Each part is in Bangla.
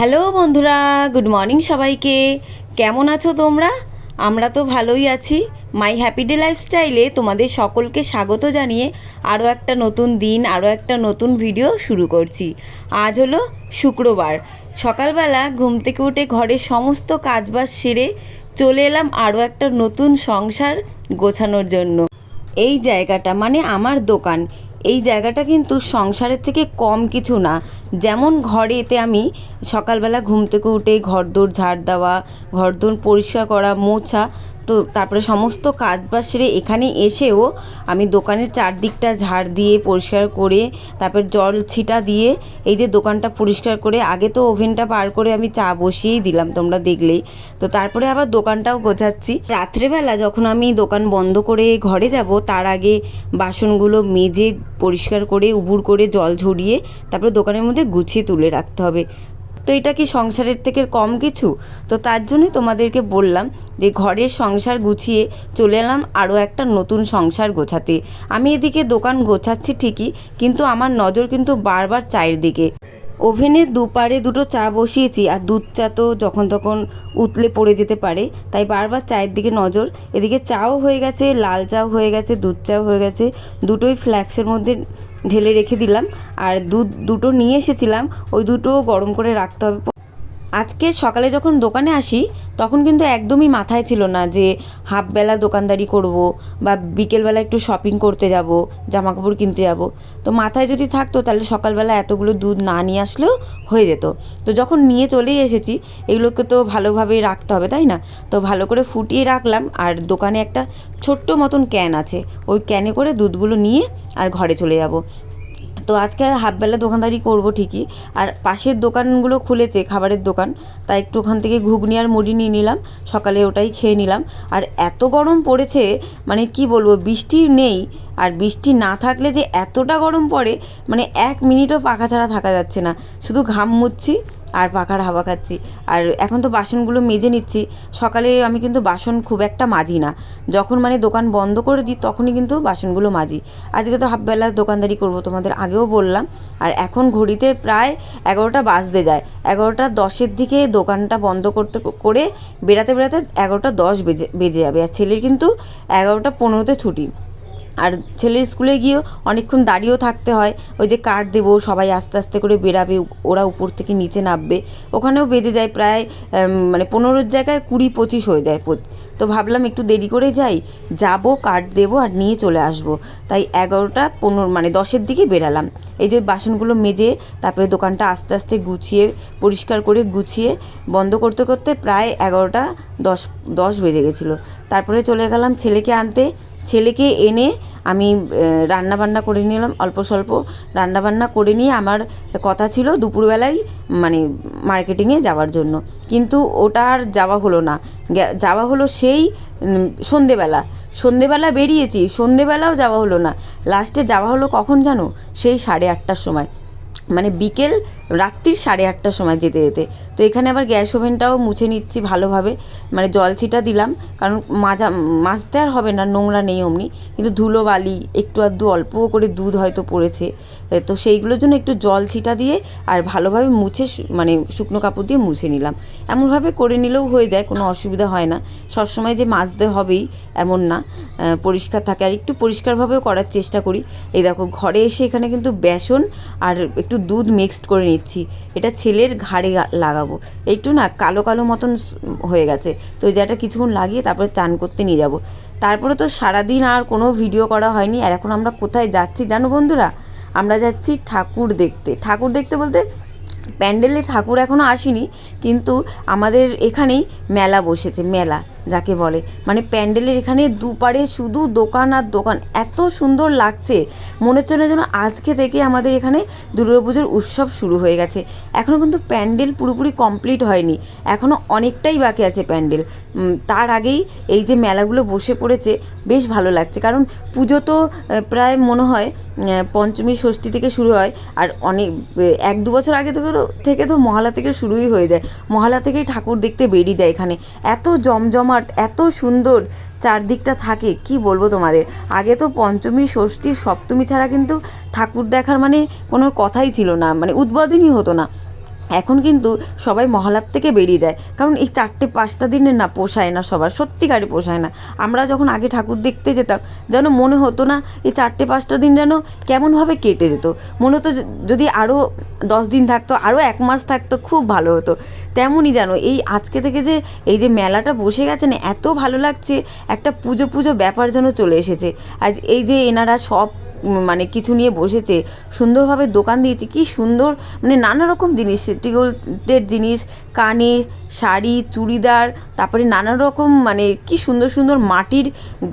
হ্যালো বন্ধুরা, গুড মর্নিং সবাইকে। কেমন আছো তোমরা? আমরা তো ভালোই আছি। মাই হ্যাপি ডে লাইফস্টাইলে তোমাদের সকলকে স্বাগত জানিয়ে আরও একটা নতুন দিন, আরও একটা নতুন ভিডিও শুরু করছি। আজ হলো শুক্রবার। সকালবেলা ঘুম থেকে উঠে ঘরের সমস্ত কাজবাজ সেরে চলে এলাম আরও একটা নতুন সংসার গোছানোর জন্য। এই জায়গাটা মানে আমার দোকান এই জায়গাটা কিন্তু সংসারের থেকে কম কিছু না। যেমন ঘরে এতে আমি সকালবেলা ঘুম থেকে উঠে ঘরদোর ঝাড় দেওয়া, ঘরদোর পরিষ্কার করা, মোছা তো তারপরে সমস্ত কাজ বাজ সেরে এখানে এসেও আমি দোকানের চারদিকটা ঝাড় দিয়ে পরিষ্কার করে, তারপর জল ছিটা দিয়ে এই যে দোকানটা পরিষ্কার করে, আগে তো ওভেনটা পার করে আমি চা বসিয়েই দিলাম, তোমরা দেখলেই। তো তারপরে আবার দোকানটাও গোছাচ্ছি। রাত্রেবেলা যখন আমি দোকান বন্ধ করে ঘরে যাব, তার আগে বাসনগুলো মেজে পরিষ্কার করে, উবুর করে জল ঝরিয়ে তারপরে দোকানের মধ্যে গুছিয়ে তুলে রাখতে হবে। তো এটা কি সংসারের থেকে কম কিছু? তো তার জন্যই তোমাদেরকে বললাম যে ঘরের সংসার গুছিয়ে চলে এলাম আরও একটা নতুন সংসার গোছাতে। আমি এদিকে দোকান গোছাচ্ছি ঠিকই, কিন্তু আমার নজর কিন্তু বারবার চায়ের দিকে। ওভেনের দুপারে দুটো চা বসিয়েছি আর দুধ চা তো যখন তখন উতলে পড়ে যেতে পারে, তাই বারবার চায়ের দিকে নজর। এদিকে চাও হয়ে গেছে, লাল চাও হয়ে গেছে, দুধ চাও হয়ে গেছে, দুটোই ফ্ল্যাক্সের মধ্যে ঢেলে রেখে দিলাম। আর দুধ দুটো নিয়ে এসেছিলাম। ওই দুটো গরম করে রাখতে হবে। আজকে সকালে যখন দোকানে আসি, তখন কিন্তু একদমই মাথায় ছিল না যে হাফবেলা দোকানদারি করব বা বিকেলবেলা একটু শপিং করতে যাব জামা কাপড় কিনতে যাব। তো মাথায় যদি থাকতো, তাহলে সকালবেলা এতগুলো দুধ না নিয়ে আসলেও হয়ে যেত। তো যখন নিয়ে চলেই এসেছি, এগুলোকে তো ভালোভাবে রাখতে হবে, তাই না? তো ভালো করে ফুটিয়ে রাখলাম, আর দোকানে একটা ছোট্ট মতন ক্যান আছে। ওই ক্যানে করে দুধগুলো নিয়ে আর ঘরে চলে যাব। তো আজকে হাফবেলা দোকানদারি করব ঠিকই। আর পাশের দোকানগুলো খুলেছে, খাবারের দোকান। তাই একটু ওখান থেকে ঘুগনি আর মুড়ি নিয়ে নিলাম, সকালে ওটাই খেয়ে নিলাম। আর এত গরম পড়েছে মানে কি বলব, বৃষ্টি নেই আর বৃষ্টি না থাকলে যে এতটা গরম পড়ে মানে এক মিনিটও পাখা ছাড়া থাকা যাচ্ছে না। শুধু ঘাম মুচ্ছি আর পাখার হাওয়া খাচ্ছি। আর এখন তো বাসনগুলো মেজে নিচ্ছি। সকালে আমি কিন্তু বাসন খুব একটা মাজি না। যখন মানে দোকান বন্ধ করে দিই, তখনই কিন্তু বাসনগুলো মাজি। আজকে তো হাফবেলা দোকানদারি করব, তোমাদের আগেও বললাম। আর এখন ঘড়িতে প্রায় এগারোটা বাজতে যায়। এগারোটা দশের দিকে দোকানটা বন্ধ করতে করে বেড়াতে বেড়াতে এগারোটা দশ বেজে বেজে যাবে। আর ছেলের কিন্তু এগারোটা পনেরোতে ছুটি। আর ছেলের স্কুলে গিয়েও অনেকক্ষণ দাঁড়িয়েও থাকতে হয়। ওই যে কার্ড দেবো, সবাই আস্তে আস্তে করে বেরাবে ওরা উপর থেকে নিচে নামবে। ওখানেও বেজে যায় প্রায় মানে পনেরোর জায়গায় কুড়ি পঁচিশ হয়ে যায় তো ভাবলাম একটু দেরি করে যাই। যাব কার্ড দেবো আর নিয়ে চলে আসব। তাই এগারোটা পনেরো মানে দশের দিকে বেরালাম এই যে বাসনগুলো মেজে, তারপরে দোকানটা আস্তে আস্তে গুছিয়ে, পরিষ্কার করে গুছিয়ে, বন্ধ করতে করতে প্রায় এগারোটা দশ দশ বেজে গেছিল। তারপরে চলে গেলাম ছেলেকে আনতে। ছেলেকে এনে আমি রান্না বান্না করে নিলাম, অল্প স্বল্প রান্না বান্না করে নিয়ে আমার কথা ছিল দুপুরবেলায় মানে মার্কেটিংয়ে যাওয়ার জন্য। কিন্তু ওটা আর যাওয়া হলো না। যাওয়া হলো সেই সন্ধেবেলা। সন্ধেবেলা বেরিয়েছি, সন্ধেবেলাও যাওয়া হলো না। লাস্টে যাওয়া হলো কখন জানো? সেই সাড়ে আটটার সময়। মানে বিকেল রাত্রির সাড়ে আটটার সময় যেতে যেতে। তো এখানে আবার গ্যাস ওভেনটাও মুছে নিচ্ছি ভালোভাবে। মানে জল ছিটা দিলাম, কারণ মাজা, মাজতে আর হবে না, নোংরা নেই অমনি। কিন্তু ধুলো বালি একটু আধটু অল্প করে দুধ হয়তো পড়েছে। তো সেইগুলোর জন্য একটু জল ছিটা দিয়ে আর ভালোভাবে মুছে মানে শুকনো কাপড় দিয়ে মুছে নিলাম। এমনভাবে করে নিলেও হয়ে যায়, কোনো অসুবিধা হয় না। সবসময় যে মাজতে হবেই, এমন না। পরিষ্কার থাকে। আর একটু পরিষ্কারভাবেও করার চেষ্টা করি। এই দেখো, ঘরে এসে এখানে কিন্তু বেসন আর একটু দুধ মিক্সড করে নিচ্ছি। এটা ছেলের ঘাড়ে লাগাবো। একটু না কালো কালো মতন হয়ে গেছে। তো ওই জায়গাটা কিছুক্ষণ লাগিয়ে তারপরে চান করতে নিয়ে যাব। তারপরে তো সারাদিন আর কোনো ভিডিও করা হয়নি। আর এখন আমরা কোথায় যাচ্ছি জানো বন্ধুরা? আমরা যাচ্ছি ঠাকুর দেখতে। ঠাকুর দেখতে বলতে প্যান্ডেলে ঠাকুর এখনও আসেনি। কিন্তু আমাদের এখানেই মেলা বসেছে, মেলা। যাকে বলে। মানে প্যান্ডেলের এখানে দুপারে শুধু দোকান আর দোকান। এত সুন্দর লাগছে। মনে হচ্ছে না যেন আজকে থেকে আমাদের এখানে দুর্গাপুজোর উৎসব শুরু হয়ে গেছে। এখনও কিন্তু প্যান্ডেল পুরোপুরি কমপ্লিট হয়নি। এখনও অনেকটাই বাকি আছে প্যান্ডেল। তার আগেই এই যে মেলাগুলো বসে পড়েছে, বেশ ভালো লাগছে। কারণ পুজো তো প্রায় মনে হয় পঞ্চমী, ষষ্ঠী থেকে শুরু হয়। আর অনেক এক দু বছর আগে থেকে তো থেকে তো মহালা থেকে শুরুই হয়ে যায়। মহালা থেকেই ঠাকুর দেখতে বেরিয়ে যায় এখানে। এত জমজমাট এত সুন্দর, চারদিকটা থাকে, কি বলব তোমাদের? আগে তো পঞ্চমী, ষষ্ঠী সপ্তমী ছাড়া কিন্তু ঠাকুর দেখার মানে কোনো কথাই ছিল না মানে উদ্বোধনই হতো না। এখন কিন্তু সবাই মহালার থেকে বেরিয়ে যায়। কারণ এই চারটে, পাঁচটা দিনে না পোষায় না সবার, সত্যিকারে পোষায় না। আমরা যখন আগে ঠাকুর দেখতে যেতাম, যেন মনে হতো না এই চারটে, পাঁচটা দিন যেন কেমনভাবে কেটে যেত। মনে হতো যদি আরও দশ দিন থাকতো আরও এক মাস থাকতো, খুব ভালো হতো। তেমনই যেন এই আজকে থেকে যে, এই যে মেলাটা বসে গেছে না, এত ভালো লাগছে, একটা পুজো পুজো ব্যাপার যেন চলে এসেছে। আজ এই যে এনারা সব মানে কিছু নিয়ে বসেছে, সুন্দরভাবে দোকান দিয়েছে, কি সুন্দর মানে নানা রকম জিনিস টিগোল্ডের জিনিস, কানের, শাড়ি, চুড়িদার, তারপরে নানা রকম মানে কি সুন্দর সুন্দর মাটির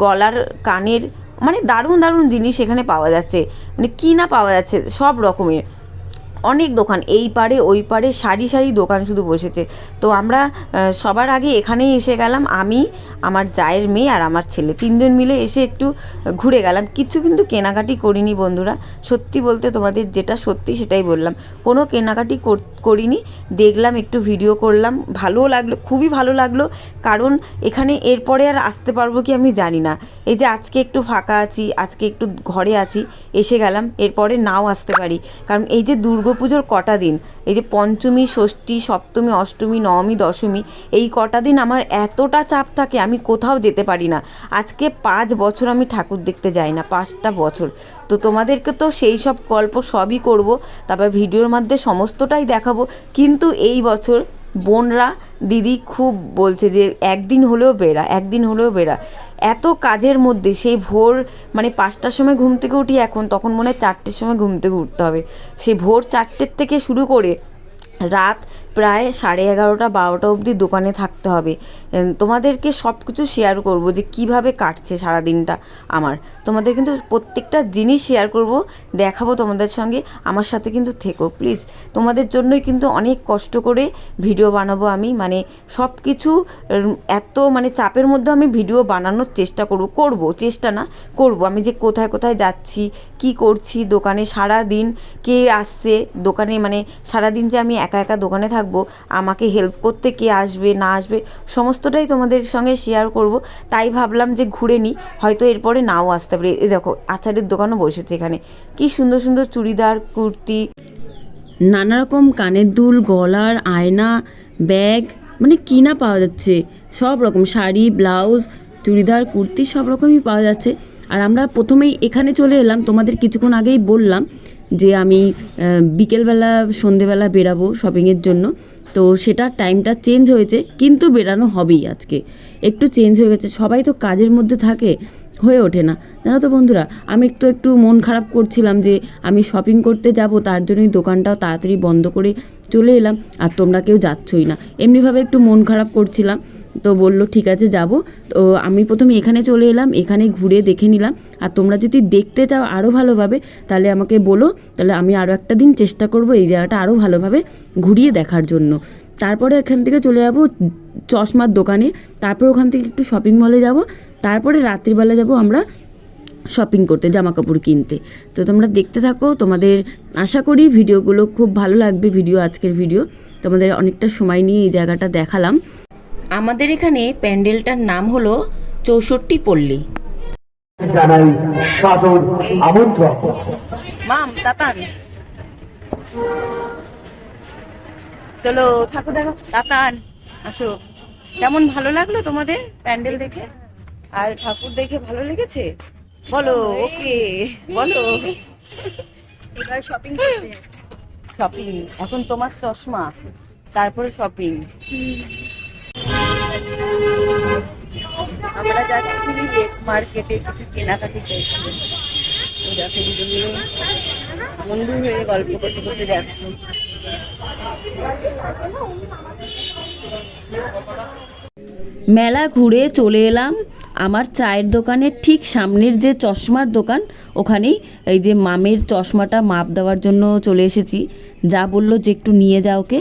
গলার কানের মানে দারুণ দারুণ জিনিস এখানে পাওয়া যাচ্ছে মানে কি না পাওয়া যাচ্ছে, সব রকমের। অনেক দোকান, এই পারে, ওই পারে, সারি সারি দোকান শুধু বসেছে। তো আমরা সবার আগে এখানেই এসে গেলাম। আমি, আমার জায়ের মেয়ে আর আমার ছেলে তিনজন মিলে এসে একটু ঘুরে গেলাম। কিছু কিন্তু কেনাকাটি করিনি বন্ধুরা। সত্যি বলতে তোমাদের যেটা সত্যি সেটাই বললাম। কোনো কেনাকাটি কর- করিনি। দেখলাম, একটু ভিডিও করলাম। ভালোও লাগল, খুবই ভালো লাগল। কারণ এখানে এরপরে আর আসতে পারব কি আমি জানি না। এই যে আজকে একটু ফাঁকা আছি, আজকে একটু ঘরে আছি, এসে গেলাম। এরপরে নাও আসতে পারি। কারণ এই যে দুর্গাপুজোর কটা দিন? এই যে পঞ্চমী, ষষ্ঠী, সপ্তমী, অষ্টমী, নবমী, দশমী, এই কটা দিন আমার এতটা চাপ থাকে, আমি কোথাও যেতে পারি না। আজকে পাঁচ বছর আমি ঠাকুর দেখতে যাই না, পাঁচটা বছর। তো তোমাদেরকে তো সেই সব গল্প সবই করব, তারপর ভিডিওর মধ্যে সমস্তটাই দেখাবো। কিন্তু এই বছর বোনরা, দিদি খুব বলছে যে একদিন হলেও বেড়া, একদিন হলেও বেড়া। এত কাজের মধ্যে সেই ভোর মানে পাঁচটার সময় ঘুম থেকে উঠি এখন, তখন মনে হয় চারটের সময় ঘুম থেকে উঠতে হবে। সেই ভোর চারটের থেকে শুরু করে রাত প্রায় সাড়ে এগারোটা বারোটা অবধি দোকানে থাকতে হবে। তোমাদেরকে সব কিছু শেয়ার করব যে কীভাবে কাটছে সারা দিনটা আমার। তোমাদের কিন্তু প্রত্যেকটা জিনিস শেয়ার করব, দেখাবো তোমাদের সঙ্গে, আমার সাথে কিন্তু থেকো প্লিজ তোমাদের জন্যই কিন্তু অনেক কষ্ট করে ভিডিও বানাবো আমি মানে সব কিছু এত মানে চাপের মধ্যে আমি ভিডিও বানানোর চেষ্টা করব করব, চেষ্টা না, করব। আমি যে কোথায় কোথায় যাচ্ছি, কি করছি, দোকানে সারা দিন কে আসছে, দোকানে মানে সারা দিন যে আমি একা একা দোকানে থাকব আমাকে হেল্প করতে কে আসবে, না আসবে, সমস্তটাই তোমাদের সঙ্গে শেয়ার করব। তাই ভাবলাম যে ঘুরে নিই, হয়তো এরপরে নাও আসতে পারে। এই দেখো, আচারের দোকানও বসেছে এখানে। কি সুন্দর সুন্দর চুড়িদার, কুর্তি। নানা রকম কানের দুল, গলার আয়না, ব্যাগ মানে কি না পাওয়া যাচ্ছে। সব রকম শাড়ি, ব্লাউজ, চুড়িদার, কুর্তি সব রকমই পাওয়া যাচ্ছে। আর আমরা প্রথমেই এখানে চলে এলাম, তোমাদের কিছুক্ষণ আগেই বললাম যে আমি বিকেলবেলা, সন্ধেবেলা বেরাবো শপিংয়ের জন্য। তো সেটা টাইমটা চেঞ্জ হয়েছে, কিন্তু বেরানো হবেই আজকে। একটু চেঞ্জ হয়ে গেছে। সবাই তো কাজের মধ্যে থাকে, হয়ে ওঠে না। জানো তো বন্ধুরা, আমি একটু একটু মন খারাপ করছিলাম যে আমি শপিং করতে যাব, তার জন্যই দোকানটাও তাড়াতাড়ি বন্ধ করে চলে এলাম। আর তোমরা কেউ যাচ্ছই না। এমনিভাবে একটু মন খারাপ করছিলাম। তো বলল, ঠিক আছে, যাব। তো আমি প্রথমে এখানে চলে এলাম, এখানে ঘুরে দেখে নিলাম। আর তোমরা যদি দেখতে চাও আরও ভালোভাবে, তাহলে আমাকে বলো, তাহলে আমি আরও একটা দিন চেষ্টা করব এই জায়গাটা আরও ভালোভাবে ঘুরিয়ে দেখার জন্য। তারপরে এখান থেকে চলে যাব চশমার দোকানে, তারপর ওখান থেকে একটু শপিং মলে যাব। তারপরে রাত্রিবেলা যাব আমরা শপিং করতে জামা কাপড় কিনতে। তো তোমরা দেখতে থাকো, তোমাদের আশা করি ভিডিওগুলো খুব ভালো লাগবে, ভিডিও, আজকের ভিডিও। তোমাদের অনেকটা সময় নিয়ে এই জায়গাটা দেখালাম। আমাদের এখানে প্যান্ডেলটার নাম হলো চৌষট্টি পল্লী। জানাই সাদর আমন্ত্রণ। মাম তাতান। চলো ঠাকুর দেখো। তাতান আসো। কেমন ভালো লাগল তোমাদের প্যান্ডেল দেখে? আর ঠাকুর দেখে ভালো লেগেছে? বলো ওকে বলো। এবার শপিং করতে। শপিং এখন তোমার চশমা তারপরে শপিং আমরা যাচ্ছি মার্কেটে কিছু কেনাকাটি করতে। তো দেখো দুজনে বন্ধু হয়ে গল্প করতে করতে যাচ্ছি। মেলা ঘুরে চলে এলাম। আমার চায়ের দোকানের ঠিক সামনের যে চশমার দোকান, ওখানেই এই যে মামের চশমাটা মাপ দেওয়ার জন্য চলে এসেছি। যা বলল যে একটু নিয়ে যাও ওকে।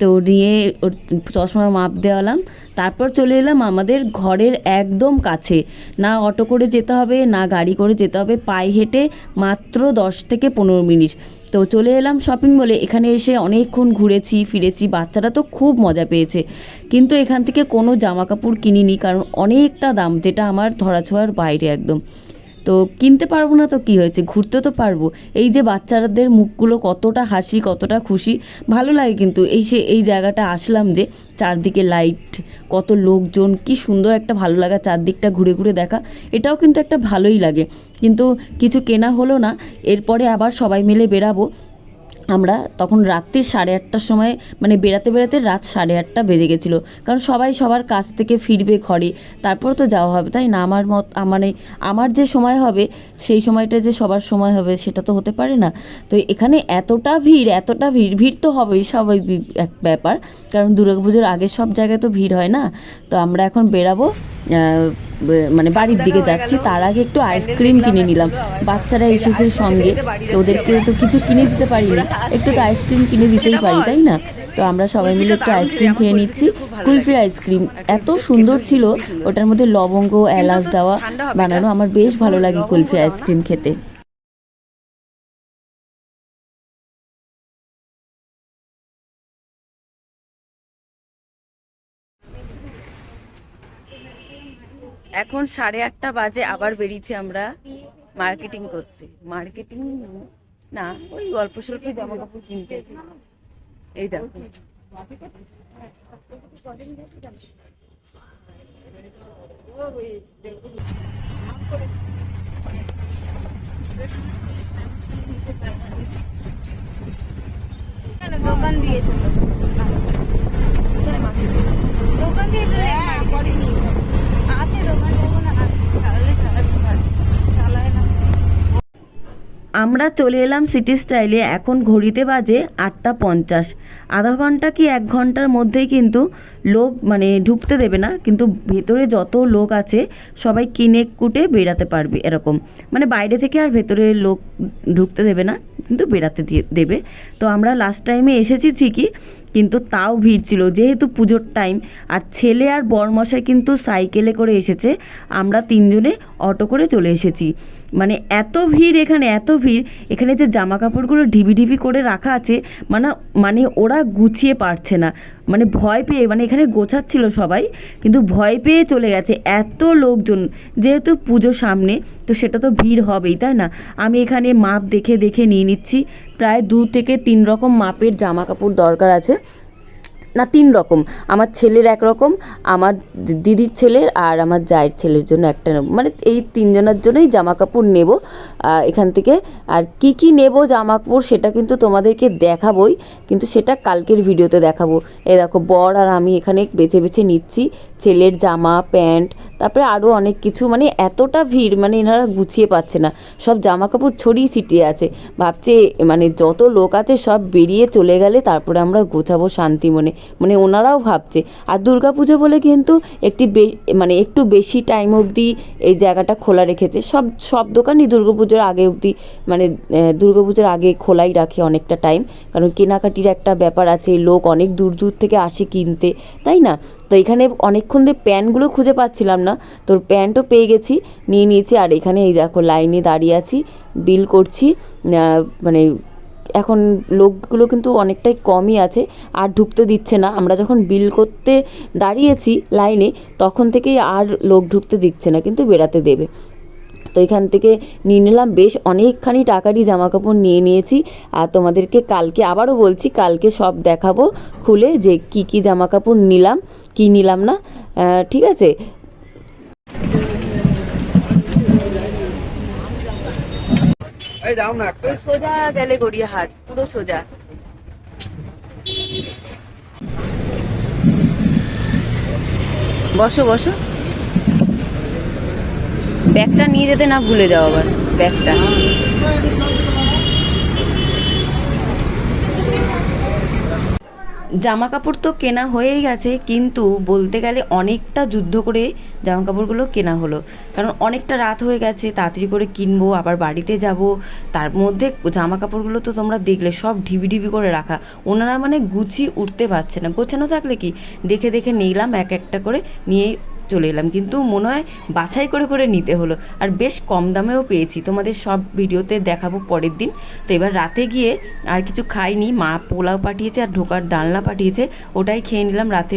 তো নিয়ে ওর চশমার মাপ দেওয়ালাম। তারপর চলে এলাম আমাদের ঘরের একদম কাছে। না অটো করে যেতে হবে, না গাড়ি করে যেতে হবে। পায়ে হেঁটে মাত্র দশ থেকে পনেরো মিনিট। তো চলে এলাম শপিং মলে এখানে এসে অনেকক্ষণ ঘুরেছি, ফিরেছি। বাচ্চারা তো খুব মজা পেয়েছে। কিন্তু এখান থেকে কোনো জামা কাপড় কিনিনি, কারণ অনেকটা দাম, যেটা আমার ধরাছোঁয়ার বাইরে একদম। তো কিনতে পারব না তো কি হয়েছে? ঘুরতে তো পারব। এই যে বাচ্চাদের মুখগুলো কতটা হাসি, কতটা খুশি, ভালো লাগে কিন্তু। এই সে, এই জায়গাটা আসলাম যে চারদিকে লাইট কত লোকজন, কি সুন্দর একটা ভালো লাগা চারদিকটা ঘুরে ঘুরে দেখা। এটাও কিন্তু একটা ভালোই লাগে। কিন্তু কিছু কেনা হলো না। এরপরে আবার সবাই মিলে বেরাবো আমরা তখন রাত্রির সাড়ে আটটার সময় মানে বেড়াতে বেড়াতে রাত সাড়ে আটটা বেজে গেছিল। কারণ সবাই সবার কাছ থেকে ফিরবে ঘরে। তারপর তো যাওয়া হবে তাই না? আমার মত মানে আমার যে সময় হবে সেই সময়টা যে সবার সময় হবে সেটা তো হতে পারে না। তো এখানে এতটা ভিড় এতটা ভিড় ভিড় তো হবেই স্বাভাবিক এক ব্যাপার। কারণ দুর্গাপুজোর আগে সব জায়গায় তো ভিড় হয় না। তো আমরা এখন বেরাবো আহ, ব- মানে বাড়ির দিকে যাচ্ছি, তার আগে একটু আইসক্রিম কিনে নিলাম। বাচ্চারা এসেছে সঙ্গে, তো ওদেরকে তো কিছু কিনে দিতে পারি না একটু তো আইসক্রিম কিনে দিতেই পারি, তাই না? তো আমরা সবাই মিলে একটু আইসক্রিম খেয়ে নিচ্ছি। কুলফি আইসক্রিম, এত সুন্দর ছিল। ওটার মধ্যে লবঙ্গ, এলাচ দেওয়া বানানো, আমার বেশ ভালো লাগে কুলফি আইসক্রিম খেতে। এখন সাড়ে আটটা বাজে আবার বেরিয়েছি আমরা মার্কেটিং করতে। মার্কেটিং না ওই অল্প স্বল্প জামা কাপড় কিনতে। এই দেখো। দোকান দিয়েছে তো। দোকান দিয়ে তো আছে দোকান যখন আছে চালালে চালাতে পারে চালায় না আমরা চলে এলাম সিটি স্টাইলে এখন ঘড়িতে বাজে আটটা পঞ্চাশ। আধা ঘণ্টা কি এক ঘণ্টার মধ্যেই কিন্তু লোক মানে ঢুকতে দেবে না, কিন্তু ভেতরে যত লোক আছে, সবাই কিনে কুটে বেরাতে পারবে এরকম। মানে বাইরে থেকে আর ভেতরে লোক ঢুকতে দেবে না, কিন্তু বেড়াতে দেবে। তো আমরা লাস্ট টাইমে এসেছি ঠিকই, কিন্তু তাও ভিড় ছিল। যেহেতু পুজোর টাইম আর ছেলে আর বরমশাই কিন্তু সাইকেলে করে এসেছে, আমরা তিনজনে অটো করে চলে এসেছি। মানে এত ভিড় এখানে, এত ভিড় এখানে যে জামা কাপড়গুলো ঢিবি ঢিবি করে রাখা আছে মানে মানে ওরা গুছিয়ে পারছে না। মানে ভয় পেয়ে মানে এখানে গোছাচ্ছিল সবাই, কিন্তু ভয় পেয়ে চলে গেছে এত লোকজন। যেহেতু পুজো সামনে, তো সেটা তো ভিড় হবেই, তাই না? আমি এখানে মাপ দেখে দেখে নিয়ে নিচ্ছি। প্রায় দু থেকে তিন রকম মাপের জামা কাপড় দরকার আছে। না, তিন রকম। আমার ছেলের এক রকম, আমার দিদির ছেলের আর আমার জায়ের ছেলের জন্য একটা নেব মানে এই তিনজনের জন্যই জামা কাপড় নেব এখান থেকে। আর কি কি নেব জামা কাপড় সেটা কিন্তু তোমাদেরকে দেখাবই, কিন্তু সেটা কালকের ভিডিওতে দেখাবো। এ দেখো, বর আর আমি এখানে বেছে বেছে নিচ্ছি, ছেলের জামা, প্যান্ট, তারপরে আরও অনেক কিছু। মানে এতটা ভিড় মানে এনারা গুছিয়ে পাচ্ছে না। সব জামা কাপড় ছড়িয়ে ছিটিয়ে আছে। ভাবছে মানে যত লোক আছে সব বেরিয়ে চলে গেলে তারপরে আমরা গোছাবো শান্তি মনে মানে ওনারাও ভাবছে। আর দুর্গাপুজো বলে কিন্তু একটি মানে একটু বেশি টাইম অবধি এই জায়গাটা খোলা রেখেছে। সব সব দোকানই দুর্গাপুজোর আগে অবধি মানে দুর্গাপুজোর আগে খোলাই রাখে অনেকটা টাইম কারণ কেনাকাটির একটা ব্যাপার আছে, লোক অনেক দূর দূর থেকে আসে কিনতে, তাই না? তো এখানে অনেকক্ষণ ধরে প্যান্টগুলো খুঁজে পাচ্ছিলাম না। তোর প্যান্টও পেয়ে গেছি, নিয়ে নিয়েছি। আর এখানে এই দেখো, লাইনে দাঁড়িয়ে আছি, বিল করছি মানে এখন লোকগুলো কিন্তু অনেকটাই কমই আছে, আর ঢুকতে দিচ্ছে না। আমরা যখন বিল করতে দাঁড়িয়েছি লাইনে, তখন থেকেই আর লোক ঢুকতে দিচ্ছে না, কিন্তু বেড়াতে দেবে। তো এখান থেকে নিয়ে নিলাম, বেশ অনেকখানি টাকারই জামা কাপড় নিয়ে নিয়েছি। আর তোমাদেরকে কালকে আবারও বলছি, কালকে সব দেখাবো খুলে যে কি কি জামা কাপড় নিলাম, কি নিলাম না ঠিক আছে? এই দাও না একটা। সোজা গেলে গড়িয়াহাট, পুরো সোজা। বসো বসো। ব্যাগটা নিয়ে যেতে না ভুলে যাও আবার, ব্যাগটা। জামা কাপড় তো কেনা হয়েই গেছে, কিন্তু বলতে গেলে অনেকটা যুদ্ধ করে জামা কাপড়গুলো কেনা হলো। কারণ অনেকটা রাত হয়ে গেছে, তাড়াতাড়ি করে কিনবো, আবার বাড়িতে যাব। তার মধ্যে জামা কাপড়গুলো তো তোমরা দেখলে, সব ঢিবি ঢিবি করে রাখা। ওনারা মানে গুছিয়ে উঠতে পারছে না। গোছানো থাকলে কি? দেখে দেখে নিলাম, এক একটা করে নিয়ে চলে এলাম। কিন্তু মনে হয় বাছাই করে করে নিতে হলো। আর বেশ কম দামেও পেয়েছি। তোমাদের সব ভিডিওতে দেখাবো পরের দিন। তো এবার রাতে গিয়ে আর কিছু খাইনি। মা পোলাও পাঠিয়েছে আর ঢোকার ডালনা পাঠিয়েছে। ওটাই খেয়ে নিলাম। রাতে